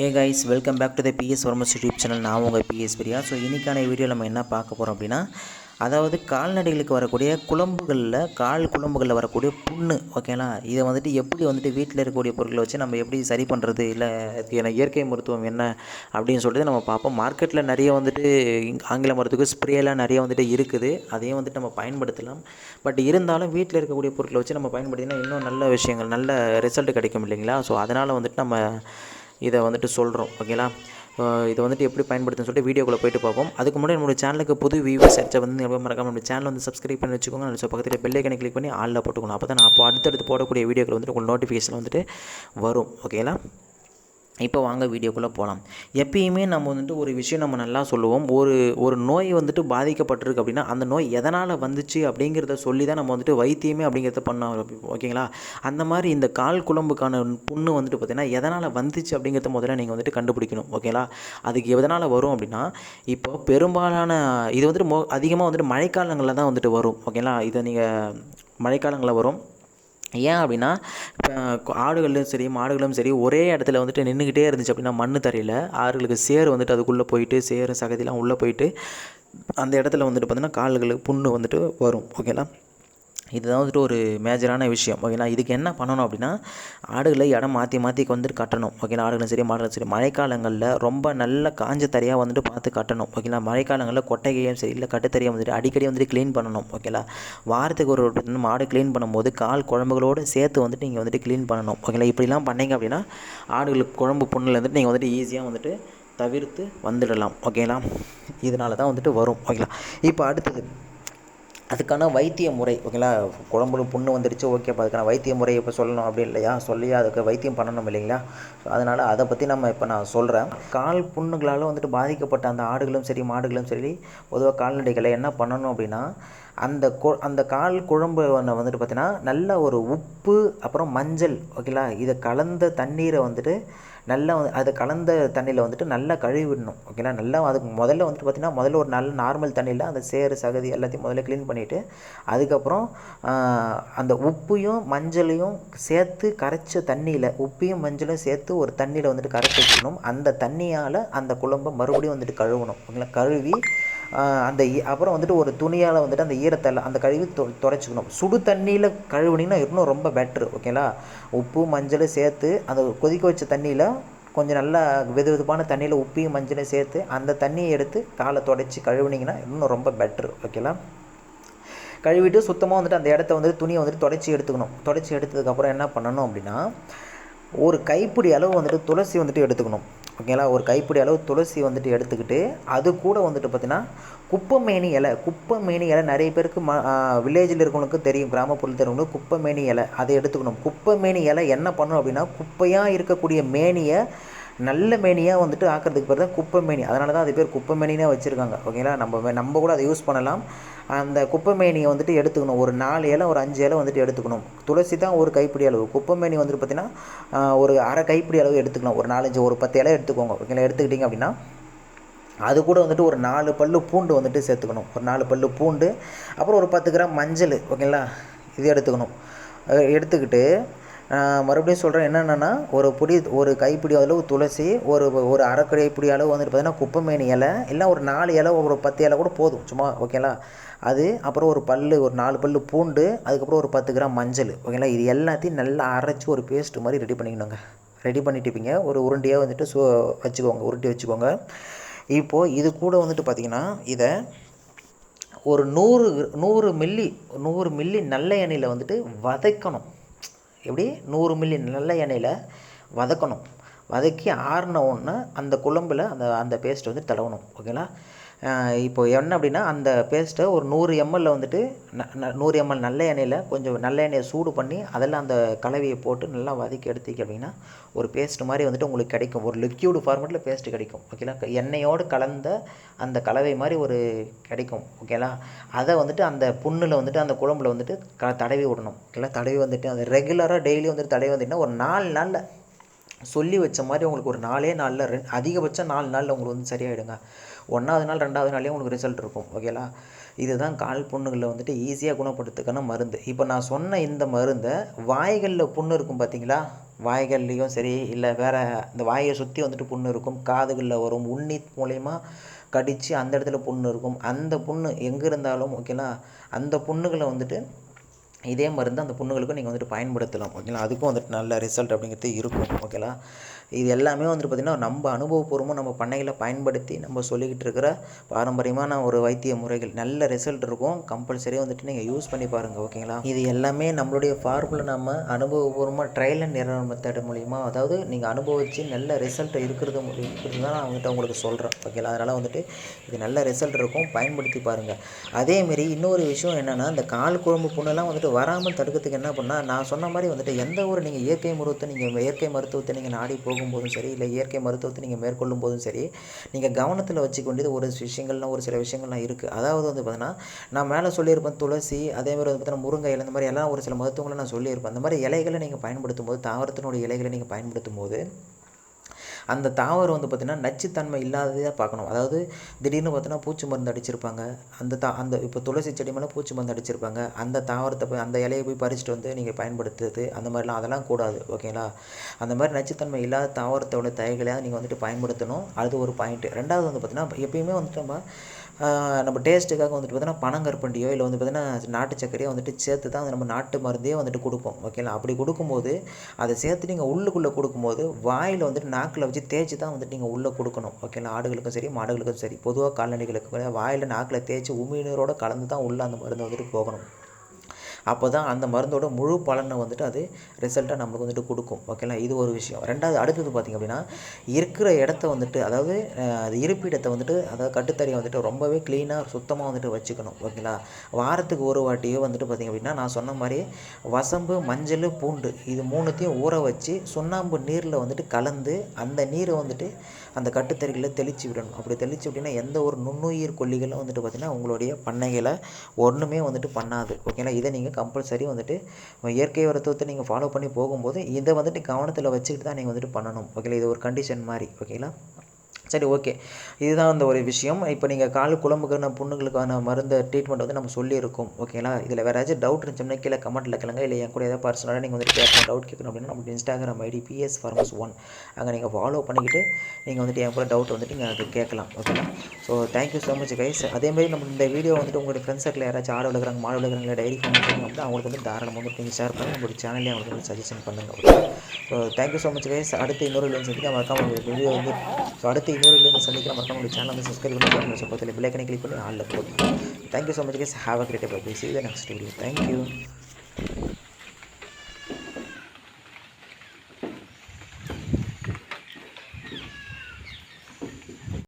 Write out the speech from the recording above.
Hey guys welcome back to the PS Farms YouTube channel நான் உங்கள் PS Priya. So இன்றைக்கான video நம்ம என்ன பார்க்க போகிறோம் அப்படின்னா அதாவது கால்நடைகளுக்கு வரக்கூடிய குழம்புகளில் கால் குழம்புகளில் வரக்கூடிய புண்ணு ஓகேங்களா இதை வந்துட்டு எப்படி வந்துட்டு வீட்டில் இருக்கக்கூடிய பொருட்களை வச்சு நம்ம எப்படி சரி பண்ணுறது இல்லை இது இயற்கை மருத்துவம் என்ன அப்படின்னு சொல்லிட்டு நம்ம பார்ப்போம். மார்க்கெட்டில் நிறைய வந்துட்டு ஆங்கில மருத்துவம் ஸ்ப்ரேலாம் நிறைய வந்துட்டு இருக்குது. அதையும் வந்துட்டு நம்ம பயன்படுத்தலாம். பட் இருந்தாலும் வீட்டில் இருக்கக்கூடிய பொருட்களை வச்சு நம்ம பயன்படுத்தினா இன்னும் நல்ல விஷயங்கள் நல்ல ரிசல்ட் கிடைக்கும் இல்லைங்களா? ஸோ அதனால் வந்துட்டு நம்ம இதை வந்துட்டு சொல்கிறோம் ஓகேங்களா இதை வந்துட்டு எப்படி பயன்படுத்துன்னு சொல்லிட்டு வீடியோக்குள்ளே போயிட்டு பார்ப்போம். அதுக்கு முன்னாடி நம்மளோட சேனலுக்கு புது வியூவர்ஸ் சர்ச்சை வந்து எப்போ மறக்காம நம்ம சேனல் வந்து சப்ஸ்கிரைப் பண்ணி வச்சுக்கோங்க. ஸோ பக்கத்தில் பெல் ஐக்கனை கிளிக் பண்ணி ஆளில் போட்டுக்கணும் அப்போ தான் நான் அப்போ அடுத்தடுத்து போடக்கூடிய வீடியோக்கள் வந்துட்டு உங்களுக்கு நோட்டிஃபிகேஷன் வந்துட்டு வரும் ஓகேங்களா இப்போ வாங்க வீடியோக்குள்ளே போகலாம். எப்பயுமே நம்ம வந்துட்டு ஒரு விஷயம் நம்ம நல்லா சொல்லுவோம். ஒரு ஒரு நோய் வந்துட்டு பாதிக்கப்பட்டிருக்கு அப்படின்னா அந்த நோய் எதனால் வந்துச்சு அப்படிங்கிறத சொல்லி தான் நம்ம வந்துட்டு வைத்தியமே அப்படிங்கிறத பண்ணோம். ஓகேங்களா? அந்த மாதிரி இந்த கால் குழம்புக்கான புண்ணு வந்துட்டு பார்த்திங்கன்னா எதனால் வந்துச்சு அப்படிங்கிறத முதல்ல நீங்கள் வந்துட்டு கண்டுபிடிக்கணும். ஓகேங்களா? அதுக்கு எதனால் வரும் அப்படின்னா இப்போ பெரும்பாலான இது வந்துட்டு மோ அதிகமாக வந்துட்டு மழைக்காலங்களில் தான் வந்துட்டு வரும். ஓகேங்களா? இதை நீங்கள் மழைக்காலங்களில் வரும். ஏன் அப்படின்னா இப்போ ஆடுகளும் சரி மாடுகளும் சரி ஒரே இடத்துல வந்துட்டு நின்றுக்கிட்டே இருந்துச்சு அப்படின்னா மண் தரையில் ஆறுகளுக்கு சேர் வந்துட்டு அதுக்குள்ளே போயிட்டு சேரும் சகதிலாம் உள்ளே போயிட்டு அந்த இடத்துல வந்துட்டு பார்த்திங்கன்னா கால்களுக்கு புண்ணு வந்துட்டு வரும் ஓகேங்களா இதுதான் வந்துட்டு ஒரு மேஜரான விஷயம். ஓகேங்களா இதுக்கு என்ன பண்ணணும் அப்படின்னா ஆடுகளை இடம் மாற்றி மாற்றி வந்துட்டு கட்டணும். ஓகேங்களா ஆடுகளும் சரி மாடுகளும் சரி மழைக்காலங்களில் ரொம்ப நல்ல காஞ்ச தரையாக வந்துட்டு பார்த்து கட்டணும். ஓகேங்களா மழைக்காலங்களில் கொட்டைகையும் சரி இல்லை கட்டுத்தறியாக வந்துட்டு அடிக்கடி வந்துட்டு க்ளீன் பண்ணணும். ஓகேங்களா வாரத்துக்கு ஒரு மாடு க்ளீன் பண்ணும்போது கால் குழம்புகளோடு சேர்த்து வந்துட்டு நீங்கள் வந்துட்டு க்ளீன் பண்ணணும். ஓகேங்களா இப்படிலாம் பண்ணீங்க அப்படின்னா ஆடுகளுக்கு குழம்பு புண்ணில் வந்துட்டு நீங்கள் வந்துட்டு ஈஸியாக வந்துட்டு தவிர்த்து வந்துடலாம். ஓகேங்களா இதனால தான் வந்துட்டு வரும். ஓகேங்களா இப்போ அடுத்தது அதுக்கான வைத்திய முறை ஓகேங்களா? குழம்புல புண்ணு வந்துடுச்சு ஓகே அப்போ அதுக்கான வைத்திய முறை இப்போ சொல்லணும் அப்படி இல்லையா? சொல்லி அதுக்கு வைத்தியம் பண்ணணும் இல்லைங்களா? ஸோ அதனால் அதை பற்றி நம்ம இப்போ நான் சொல்கிறேன் கால் புண்ணுகளால் வந்துட்டு பாதிக்கப்பட்ட அந்த ஆடுகளும் சரி மாடுகளும் சரி பொதுவாக கால்நடைகளை என்ன பண்ணணும் அப்படின்னா அந்த கொ அந்த கால் குழம்பு ஒன்று வந்துட்டு பார்த்தீங்கன்னா நல்ல ஒரு உப்பு அப்புறம் மஞ்சள் ஓகேங்களா? இதை கலந்த தண்ணீரை வந்துட்டு நல்லா வந்து அது கலந்த தண்ணியில் வந்துட்டு நல்லா கழுவி விடணும் ஓகேங்களா நல்லா அதுக்கு முதல்ல வந்துட்டு பார்த்திங்கன்னா முதல்ல ஒரு நல்ல நார்மல் தண்ணியில் அந்த சேறு சகதி எல்லாத்தையும் முதல்ல க்ளீன் பண்ணிவிட்டு அதுக்கப்புறம் அந்த உப்பையும் மஞ்சளையும் சேர்த்து கரைச்ச தண்ணியில் உப்பையும் மஞ்சளும் சேர்த்து ஒரு தண்ணியில் வந்துட்டு கரைச்சி வச்சுக்கணும் அந்த தண்ணியால் அந்த குழம்பை மறுபடியும் வந்துட்டு கழுவணும் ஓகேங்களா கழுவி அந்த அப்புறம் வந்துட்டு ஒரு துணியால் வந்துட்டு அந்த ஈரத்தை அந்த கழுவி தொ துடைச்சிக்கணும். சுடு தண்ணியில் கழுவுனீங்கன்னா இன்னும் ரொம்ப பெட்ரு ஓகேங்களா உப்பு மஞ்சள் சேர்த்து அந்த கொதிக்க வச்ச தண்ணியில் கொஞ்சம் நல்லா வெது வெதுப்பான தண்ணியில் உப்பையும் மஞ்சளையும் சேர்த்து அந்த தண்ணியை எடுத்து காலை தொடச்சி கழுவுனீங்கன்னா இன்னும் ரொம்ப பெட்ரு ஓகேங்களா கழுவிட்டு சுத்தமாக வந்துட்டு அந்த இடத்த வந்துட்டு துணியை வந்துட்டு தொடச்சி எடுத்துக்கணும். தொடச்சி எடுத்ததுக்கப்புறம் என்ன பண்ணணும் அப்படின்னா ஒரு கைப்பிடி அளவு வந்துட்டு துளசி வந்துட்டு எடுத்துக்கணும். ஓகேங்களா ஒரு கைப்பிடி அளவு துளசி வந்துட்டு எடுத்துக்கிட்டு அது கூட வந்துட்டு பார்த்தீங்கன்னா குப்பைமேனி இலை குப்பைமேனி இலை நிறைய பேருக்கு ம வில்லேஜில் இருக்கவங்களுக்கு தெரியும் கிராமப்புறத்தில் இருக்கவங்களுக்கு குப்பைமேனி இலை அதை எடுத்துக்கணும். குப்பைமேனி இலை என்ன பண்ணும் அப்படின்னா குப்பையாக இருக்கக்கூடிய மேனியை நல்ல மேனியாக வந்துட்டு ஆக்கிறதுக்கு பேர் தான் குப்பை மேனி. அதனால தான் அது பேர் குப்பை மேனினே வச்சுருக்காங்க. ஓகேங்களா நம்ம நம்ம கூட அதை யூஸ் பண்ணலாம். அந்த குப்பை மேனியை வந்துட்டு எடுத்துக்கணும். ஒரு நாலு இலை ஒரு அஞ்சு இலை வந்துட்டு எடுத்துக்கணும். துளசி தான் ஒரு கைப்பிடி அளவு. குப்பை மேனி வந்துட்டு பார்த்திங்கன்னா ஒரு அரை கைப்பிடி அளவு எடுத்துக்கலாம். ஒரு நாலஞ்சு ஒரு பத்து இலை எடுத்துக்கோங்க. ஓகேங்களா எடுத்துக்கிட்டிங்க அப்படின்னா அது கூட வந்துட்டு ஒரு நாலு பல்லு பூண்டு வந்துட்டு சேர்த்துக்கணும். ஒரு நாலு பல்லு பூண்டு அப்புறம் ஒரு பத்து கிராம் மஞ்சள் ஓகேங்களா இது எடுத்துக்கணும். எடுத்துக்கிட்டு மறுபடியும் சொல்கிறேன் என்னென்னா ஒரு பிடி ஒரு கைப்பிடி அளவு துளசி ஒரு ஒரு அரைக்கடை பிடி அளவு வந்துட்டு பார்த்தீங்கன்னா குப்பைமேனி இலை இல்லை ஒரு நாலு இலை ஒரு பத்து இலை கூட போதும். சும்மா ஓகேங்களா அது அப்புறம் ஒரு பல்லு ஒரு நாலு பல்லு பூண்டு அதுக்கப்புறம் ஒரு பத்து கிராம் மஞ்சள் ஓகேங்களா இது எல்லாத்தையும் நல்லா அரைச்சி ஒரு பேஸ்ட் மாதிரி ரெடி பண்ணிக்கணுங்க. ரெடி பண்ணிட்டுப்பீங்க. ஒரு உருண்டையாக வந்துட்டு சு வச்சுக்கோங்க உருட்டி வச்சுக்கோங்க. இப்போது இது கூட வந்துட்டு பார்த்திங்கன்னா இதை ஒரு நூறு நூறு மில்லி நூறு மில்லி நல்ல எண்ணெயில் வந்துட்டு வதக்கணும். எப்படி? நூறு மில்லியன் நல்ல எண்ணெயில் வதக்கணும். வதக்கி ஆறின ஒன்று அந்த குழம்புல அந்த அந்த பேஸ்ட் வந்து தடவணும். ஓகேங்களா? இப்போ என்ன அப்படின்னா அந்த பேஸ்ட்டை ஒரு நூறு எம்எல்ல வந்துட்டு ந- ந- நூறு எம்எல் நல்ல எண்ணெயில் கொஞ்சம் நல்ல எண்ணெயை சூடு பண்ணி அதெல்லாம் அந்த கலவையை போட்டு நல்லா வதக்கி எடுத்துக்க அப்படின்னா ஒரு பேஸ்ட் மாதிரி வந்துட்டு உங்களுக்கு கிடைக்கும். ஒரு லிக்யூடு ஃபார்மேட்டில் பேஸ்ட் கிடைக்கும். ஓகேங்களா எண்ணெயோடு கலந்த அந்த கலவை மாதிரி ஒரு கிடைக்கும். ஓகேங்களா அதை வந்துட்டு அந்த புண்ணில் வந்துட்டு அந்த குழம்புல வந்துட்டு க தடவி விடணும். ஓகேங்களா தடவி வந்துட்டு அந்த ரெகுலராக டெய்லி வந்துட்டு தடவி வந்துட்டுனா ஒரு நாலு நாளில் சொல்லி வச்ச மாதிரி உங்களுக்கு ஒரு நாலே நாளில் ரெண் அதிகபட்சம் நாலு நாளில் உங்களுக்கு வந்து சரியாயிடுங்க. ஒன்றாவது நாள் ரெண்டாவது நாளே உங்களுக்கு ரிசல்ட் இருக்கும். ஓகேங்களா இதுதான் கால் புண்ணுகளை வந்துட்டு ஈஸியாக குணப்படுத்துக்கான மருந்து. இப்போ நான் சொன்ன இந்த மருந்தை வாய்களில் புண்ணு இருக்கும் பார்த்தீங்களா வாய்கள்லேயும் சரி இல்லை வேறு இந்த வாயை சுற்றி வந்துட்டு புண்ணு இருக்கும். காதுகளில் வரும். உண்ணி மூலயமா கடித்து அந்த இடத்துல புண்ணு இருக்கும். அந்த புண்ணு எங்கே இருந்தாலும் ஓகேனா அந்த புண்ணுகளை வந்துட்டு இதே மருந்து அந்த புண்ணுகளுக்கும் நீங்கள் வந்துட்டு பயன்படுத்தலாம் ஓகேங்களா? அதுக்கும் வந்துட்டு நல்ல ரிசல்ட் அப்படிங்கிறது இருக்கும் ஓகேங்களா? இது எல்லாமே வந்துட்டு பார்த்திங்கன்னா நம்ம அனுபவபூர்வமாக நம்ம பண்ணைகளை பயன்படுத்தி நம்ம சொல்லிக்கிட்டு இருக்கிற பாரம்பரியமான ஒரு வைத்திய முறைகள். நல்ல ரிசல்ட் இருக்கும். கம்பல்சரியாக வந்துட்டு நீங்கள் யூஸ் பண்ணி பாருங்கள் ஓகேங்களா இது எல்லாமே நம்மளுடைய ஃபார்முலா நம்ம அனுபவபூர்வமாக ட்ரையல் அண்ட் எரர் மெத்தட் மூலிமா அதாவது நீங்கள் அனுபவித்து நல்ல ரிசல்ட் இருக்கிறது இருக்கிறது தான் நான் வந்துட்டு உங்களுக்கு சொல்கிறேன் ஓகேங்களா அதனால் வந்துட்டு இது நல்ல ரிசல்ட் இருக்கும். பயன்படுத்தி பாருங்கள் அதேமாரி இன்னொரு விஷயம் என்னென்னா இந்த கால் குழம்பு புண்ணெல்லாம் வந்துட்டு வராமல் தடுக்கிறதுக்கு என்ன பண்ணால் நான் சொன்ன மாதிரி வந்துட்டு எந்த ஒரு நீங்கள் இயற்கை மருத்துவத்தை நீங்கள் இயற்கை மருத்துவத்தை நீங்கள் நாடி போகும்போதும் சரி இல்லை இயற்கை மருத்துவத்தை நீங்கள் மேற்கொள்ளும் போதும் சரி நீங்கள் கவனத்தில் வச்சுக்கொண்டது ஒரு விஷயங்கள்லாம் ஒரு சில விஷயங்கள்லாம் இருக்குது அதாவது வந்து பார்த்தீங்கன்னா நான் மேலே சொல்லியிருப்பேன் துளசி அதே மாதிரி வந்து பார்த்தீங்கன்னா முருங்கை இந்த மாதிரி எல்லாம் ஒரு சில மருத்துவங்களை நான் சொல்லியிருப்பேன். அந்த மாதிரி இலைகளை நீங்கள் பயன்படுத்தும் போது தாவரத்தினுடைய இலைகளை நீங்கள் பயன்படுத்தும் போது அந்த தாவரம் வந்து பார்த்திங்கன்னா நச்சுத்தன்மை இல்லாததாக பார்க்கணும். அதாவது திடீர்னு பார்த்தோன்னா பூச்சி மருந்து அடிச்சிருப்பாங்க. அந்த தா அந்த இப்போ துளசி செடி மேலே பூச்சி மருந்து அடிச்சிருப்பாங்க. அந்த தாவரத்தை போய் அந்த இலையை போய் பறிச்சுட்டு வந்து நீங்கள் பயன்படுத்துறது அந்த மாதிரிலாம் அதெல்லாம் கூடாது. ஓகேங்களா? அந்த மாதிரி நச்சுத்தன்மை இல்லாத தாவரத்தோட தழைகளையாக நீங்கள் வந்துட்டு பயன்படுத்தணும். அது ஒரு பாயிண்ட்டு ரெண்டாவது வந்து பார்த்திங்கன்னா எப்பயுமே வந்துட்டு நம்ம நம்ம டேஸ்ட்டுக்காக வந்துட்டு பார்த்தீங்கன்னா பனங்கற்பண்டியோ இல்லை வந்து பார்த்தீங்கன்னா நாட்டு சர்க்கரையோ வந்துட்டு சேர்த்து தான் நம்ம நாட்டு மருந்தே வந்துட்டு கொடுப்போம். ஓகேங்களா? அப்படி கொடுக்கும்போது அதை சேர்த்து நீங்கள் உள்ளுக்குள்ளே கொடுக்கும்போது வாயில் வந்துட்டு நாக்கில் வச்சு தேய்ச்சி தான் வந்துட்டு நீங்கள் உள்ளே கொடுக்கணும். ஓகேங்களா ஆடுகளுக்கும் சரி மாடுகளுக்கும் சரி. பொதுவாக கால்நடைகளுக்கு வாயில் நாக்கில் தேய்ச்சி உமிழ்நீரோடு கலந்து தான் உள்ளே அந்த மருந்து வந்துட்டு போகணும். அப்போ தான் அந்த மருந்தோட முழு பலனை வந்துட்டு அது ரிசல்ட்டாக நம்மளுக்கு வந்துட்டு கொடுக்கும். ஓகேங்களா இது ஒரு விஷயம். ரெண்டாவது அடுத்தது பார்த்திங்க அப்படின்னா இருக்கிற இடத்த வந்துட்டு அதாவது அது இருப்பிடத்தை வந்துட்டு அதாவது கட்டுத்தறியை வந்துட்டு ரொம்பவே க்ளீனாக சுத்தமாக வந்துட்டு வச்சுக்கணும். ஓகேங்களா வாரத்துக்கு ஒரு வாட்டியோ வந்துட்டு பார்த்திங்க அப்படின்னா நான் சொன்ன மாதிரி வசம்பு மஞ்சள் பூண்டு இது மூணுத்தையும் ஊற வச்சு சுண்ணாம்பு நீரில் வந்துட்டு கலந்து அந்த நீரை வந்துட்டு அந்த கட்டுத்தறிகளை தெளித்து விடணும். அப்படி தெளித்து விட்டிங்கன்னா எந்த ஒரு நுண்ணுயிர் கொல்லிகளும் வந்துட்டு பார்த்திங்கன்னா உங்களுடைய பண்ணைகளை ஒன்றுமே வந்துட்டு பண்ணாது. ஓகேங்களா இதை நீங்கள் கம்பல்சரி வந்துட்டு இயற்கை மருத்துவத்தை நீங்கள் ஃபாலோ பண்ணி போகும்போது இதை வந்துட்டு கவனத்தில் வச்சுக்கிட்டு தான் நீங்கள் வந்துட்டு பண்ணணும். ஓகேங்களா இது ஒரு கண்டிஷன் மாதிரி. ஓகேங்களா சரி ஓகே இதுதான் அந்த ஒரு விஷயம். இப்போ நீங்கள் கால் குழம்புக்கான பொண்ணுங்களுக்கான மருந்து ட்ரீட்மெண்ட் வந்து நம்ம சொல்லியிருக்கோம் ஓகேங்களா இதில் வேறு ஏதாச்சும் டவுட் இருந்துச்சுன்னா கீழே கமெண்ட்டில் கேளுங்க. இல்லை என் கூட ஏதாவது பர்சனலாக நீங்கள் வந்துட்டு கேட்கணும் டவுட் கேட்கணும் அப்படின்னா நம்ம Instagram ID PS Farms one அங்கே நீங்கள் ஃபாலோ பண்ணிக்கிட்டு நீங்கள் வந்துட்டு என் கூட டவுட் வந்துட்டு நீங்கள் அது கேட்கலாம் ஓகேங்களா so thank you so much guys அதேமாதிரி நம்ம இந்த வீடியோ வந்துட்டு உங்களுடைய ஃப்ரெண்ட்ஸ் சர்க்கிள் யாராச்சும் ஆடு விழுகிறாங்க மாடு விழுகிறாங்க டைரி ஃபார்ம் அப்படின்னா அவங்களுக்கு வந்து தாராளமாக வந்துட்டு நீங்கள் ஷேர் பண்ணி உங்களுடைய சேனல்லே அவங்களுக்கு வந்து சஜஷன் பண்ணுங்கள் okay so thank you so much guys அடுத்து இன்னொரு வீடியோ சந்திக்க மறக்காம உங்களுக்கு வீடியோ வந்து ஸோ அடுத்து இன்னொரு வீடியோ சந்திக்கலாம் மறக்காம உங்கள் சேனல் வந்து சப்ஸ்கிரைப் பண்ணி பக்கத்தில் பிள்ளைக்கனை கிளிக் பண்ணி ஆளில் போட்டு thank you so much guys have a great bye see the next video thank you